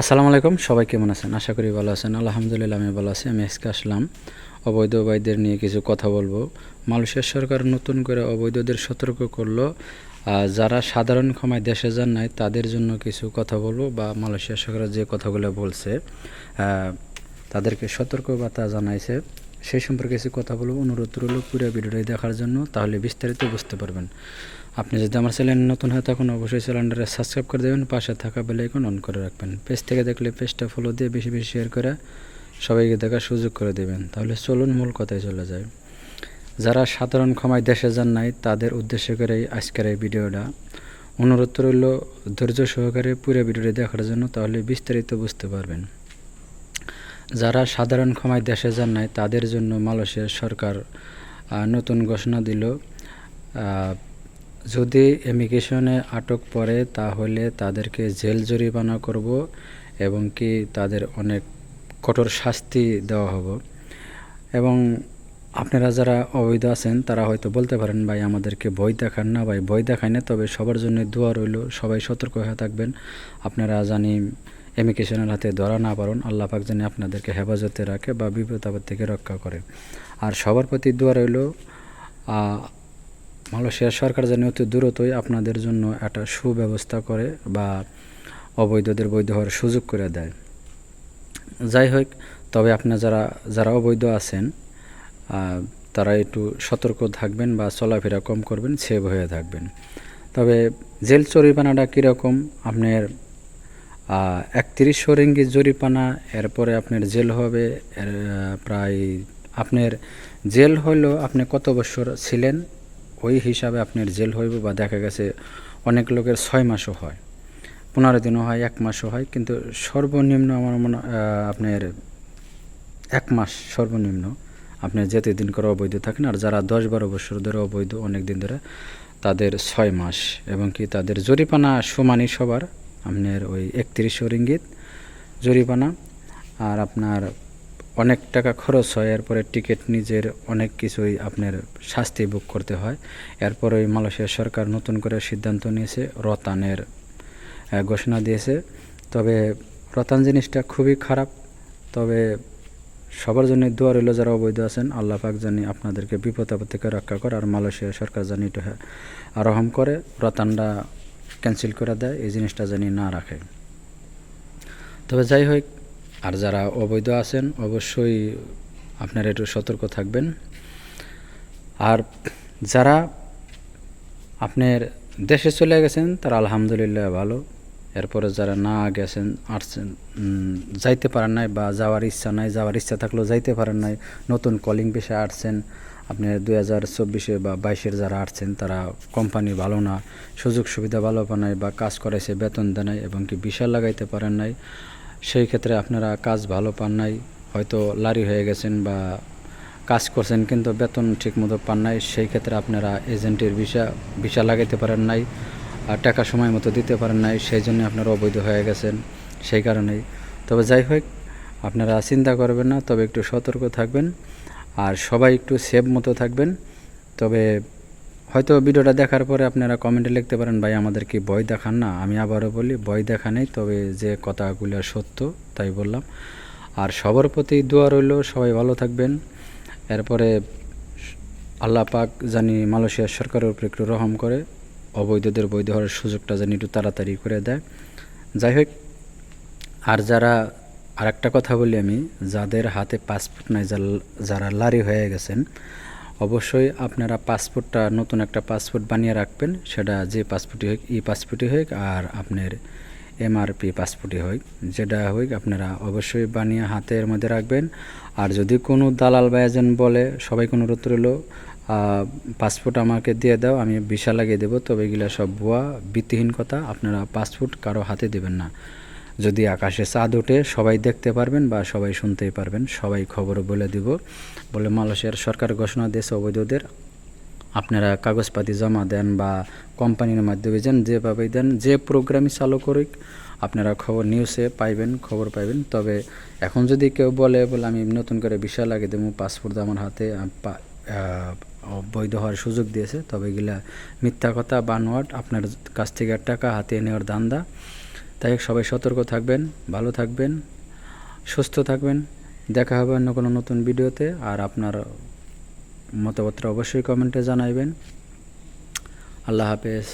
আসসালামু আলাইকুম, সবাই কেমন আছেন? আশা করি ভালো আছেন। আলহামদুলিল্লাহ, আমি ভালো আছি। আমি আজকে আসলাম অবৈধ বাইদের নিয়ে কিছু কথা বলব। মালয়েশিয়া সরকার নতুন করে অবৈধদের সতর্ক করল। যারা সাধারণ ক্ষমায় দেশে যান নাই, তাদের জন্য কিছু কথা বলব বা মালয়েশিয়া সরকার যে কথাগুলো বলছে তাদেরকে সতর্কবার্তা জানাইছে। সেই সম্পর্কে কিছু কথা বলব, অনুরোধ রইল পুরো ভিডিওটি দেখার জন্য, তাহলে বিস্তারিত বুঝতে পারবেন। আপনি যদি আমার চ্যানেল নতুন হয় তখন অবশ্যই চ্যানেলটা সাবস্ক্রাইব করে দেবেন, পাশে থাকা বেল আইকন অন করে রাখবেন। পেজ থেকে দেখলে পেজটা ফলো দিয়ে বেশি বেশি শেয়ার করে সবাইকে দেখার সুযোগ করে দেবেন। তাহলে চলুন মূল কথায় চলে যায় যারা সাধারণ ক্ষমায় দেশে যান নাই, তাদের উদ্দেশ্য করে আজকের এই ভিডিওটা। অনুরোধ রইল ধৈর্য সহকারে পুরো ভিডিওটি দেখার জন্য, তাহলে বিস্তারিত বুঝতে পারবেন। যারা সাধারণ ক্ষমায় দেশে যান নাই, তাদের জন্য মালয়েশিয়ার সরকার নতুন ঘোষণা দিল। যদি ইমিগ্রেশনে আটক পড়ে, তাহলে তাদেরকে জেল জরিমানা করব এবং কি তাদের অনেক কঠোর শাস্তি দেওয়া হবে। এবং আপনারা যারা অবৈধ আছেন, তারা হয়তো বলতে পারেন, ভাই, আমাদেরকে ভয় দেখান না, ভাই, ভয় দেখায় না। তবে সবার জন্য দোয়া রইল, সবাই সতর্ক হয়ে থাকবেন। আপনারা জানি ইমিগ্রেশনের হাতে ধরা না পারুন, আল্লাহ পাক জানি আপনাদেরকে হেফাজতে রাখে বা বিপদ আপদ থেকে রক্ষা করে। আর সবার প্রতি দোয়া রইল মালয়েশিয়ার সরকার যেন অতি দ্রুতই আপনাদের জন্য একটা সুব্যবস্থা করে বা অবৈধদের বৈধ হওয়ার সুযোগ করে দেয়। যাই হোক, তবে আপনার যারা যারা অবৈধ আছেন তারা একটু সতর্ক থাকবেন বা চলাফেরা কম করবেন সেভ হয়ে থাকবেন। তবে জেল জরিমানাটা কীরকম? আপনার একত্রিশশো রিঙ্গি জরিপানা, এরপরে আপনার জেল হবে প্রায় আপনার জেল হইল আপনি কত বছর ছিলেন, ওই হিসাবে আপনার জেল হইব বা দেখা গেছে অনেক লোকের ছয় মাসও হয়, পনেরো দিনও হয়, এক মাসও হয়, কিন্তু সর্বনিম্ন আমার মনে আপনার এক মাস সর্বনিম্ন আপনি যেতে দিন করে অবৈধ থাকেন, আর যারা দশ বারো বছর ধরে অবৈধ অনেক দিন ধরে, তাদের ছয় মাস, এবং কি তাদের জরিপানা সমানই সবার আপনার ওই একত্রিশশো রিঙ্গিত জরিপানা আর আপনার অনেক টাকা খরচ হয়, এরপরে টিকিট নিজের অনেক কিছুই আপনার শাস্তি বুক করতে হয়। এরপর ওই মালয়েশিয়া সরকার নতুন করে সিদ্ধান্ত নিয়েছে, রতানের ঘোষণা দিয়েছে। তবে রতান জিনিসটা খুবই খারাপ। তবে সবার জন্য দোয়া রইল যারা অবৈধ আছেন, আল্লাহ পাক জানি আপনাদেরকে বিপদ আপদ থেকে রক্ষা করে। আর মালয়েশিয়া সরকার জানি এটা রহম করে। রতানটা ক্যান্সেল করে দেয়, এই জিনিসটা জানি না রাখে। তবে যাই হোক, আর যারা অবৈধ আছেন, অবশ্যই আপনারা একটু সতর্ক থাকবেন। আর যারা আপনার দেশে চলে গেছেন, তারা আলহামদুলিল্লাহ ভালো। এরপরে যারা না গেছেন আসছেন যাইতে পারেন নাই বা যাওয়ার ইচ্ছা নাই, যাওয়ার ইচ্ছা থাকলেও যাইতে পারেন নাই, নতুন কলিং পেশে আসছেন আপনি দুই হাজার চব্বিশে বা বাইশের যারা আসছেন, তারা কোম্পানি ভালো না, সুযোগ সুবিধা ভালো পান নাই বা কাজ করাইছে বেতন দেয় নাই এবং কি বিশাল লাগাইতে পারেন নাই, সেই ক্ষেত্রে আপনারা কাজ ভালো পান নাই, হয়তো লারি হয়ে গেছেন বা কাজ করছেন কিন্তু বেতন ঠিকমতো পান নাই, সেই ক্ষেত্রে আপনারা এজেন্টের ভিসা ভিসা লাগাইতে পারেন নাই আর টাকা সময় মতো দিতে পারেন নাই, সেই জন্য আপনারা অবৈধ হয়ে গেছেন, সেই কারণেই। তবে যাই হোক, আপনারা চিন্তা করবেন না, তবে একটু সতর্ক থাকবেন। আর সবাই একটু সেভ মতো থাকবেন। তবে হয়তো ভিডিওটা দেখার পরে আপনারা কমেন্টে লিখতে পারেন, ভাই, আমাদের কি ভয় দেখান না? আমি আবারও বলি, ভয় দেখা নেই, তবে যে কথাগুলো সত্য, তাই বললাম। আর সবার প্রতি দোয়া রইল, সবাই ভালো থাকবেন। এরপরে আল্লাহ পাক জানি মালয়েশিয়ার সরকারের উপরে একটু রহম করে, অবৈধদের বৈধ হওয়ার সুযোগটা জানি একটু তাড়াতাড়ি করে দেয়। যাই হোক, আর যারা আরেকটা কথা বলি আমি, যাদের হাতে পাসপোর্ট নাই, যারা লারি হয়ে গেছেন, অবশ্যই আপনারা পাসপোর্টটা নতুন একটা পাসপোর্ট বানিয়ে রাখবেন, সেটা যে পাসপোর্টই হোক, ই পাসপোর্টই হোক, আর আপনার এমআরপি পাসপোর্টই হোক, যেটা হোক, আপনারা অবশ্যই বানিয়ে হাতের মধ্যে রাখবেন। আর যদি কোনো দালাল বা এজেন্ট বলে সবাই কোনো রুত রইল পাসপোর্ট আমাকে দিয়ে দাও, আমি ভিসা লাগিয়ে দেবো, তবে এগুলো সব ভুয়া, ভিত্তিহীন কথা, আপনারা পাসপোর্ট কারও হাতে দেবেন না। যদি আকাশে চাঁদ ওঠে সবাই দেখতে পারবেন বা সবাই শুনতেই পারবেন। সবাই খবর বলে দিব। বলে মালয়েশিয়ার সরকার ঘোষণা দিয়েছে অবৈধদের। আপনারা কাগজপাতি জমা দেন বা কোম্পানির মাধ্যমে যান যেভাবেই দেন যে প্রোগ্রামই চালু করুক আপনারা খবর নিউজে পাইবেন খবর পাইবেন। তবে এখন যদি কেউ বলে বলে আমি নতুন করে ভিসা লাগিয়ে দেবো পাসপোর্ট আমার হাতে আহ, পা- আহ, বৈধ হওয়ার সুযোগ দিয়েছে তবে এগুলা মিথ্যা কথা বানোয়াট আপনার কাছ থেকে টাকা হাতিয়ে নেওয়ার ধান্দা। তাই সবাই সতর্ক থাকবেন, ভালো থাকবেন, সুস্থ থাকবেন। দেখা হবে অন্য কোনো নতুন ভিডিওতে আর আপনার মতামতটা অবশ্যই কমেন্টে জানাইবেন। আল্লাহ হাফেজ।